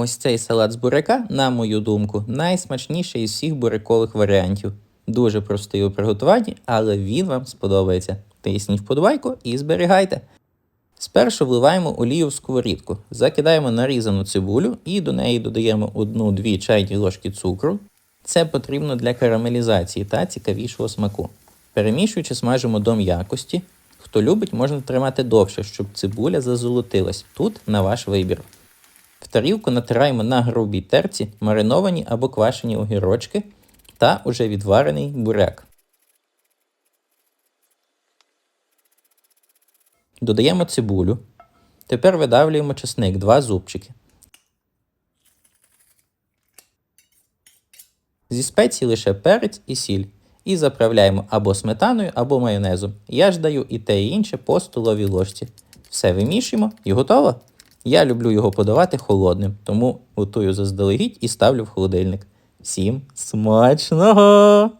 Ось цей салат з буряка, на мою думку, найсмачніший із всіх бурякових варіантів. Дуже простий у приготуванні, але він вам сподобається. Тисніть вподобайку і зберігайте. Спершу вливаємо олію в сковорідку, закидаємо нарізану цибулю і до неї додаємо 1-2 чайні ложки цукру. Це потрібно для карамелізації та цікавішого смаку. Перемішуючи, смажимо до м'якості. Хто любить, можна тримати довше, щоб цибуля зазолотилась. Тут на ваш вибір. Тарілку натираємо на грубій терці мариновані або квашені огірочки та уже відварений буряк. Додаємо цибулю. Тепер видавлюємо чесник 2 зубчики. Зі спецій лише перець і сіль. І заправляємо або сметаною, або майонезом. Я ж даю і те, і інше по столовій ложці. Все вимішуємо і готово. Я люблю його подавати холодним, тому готую заздалегідь і ставлю в холодильник. Всім смачного!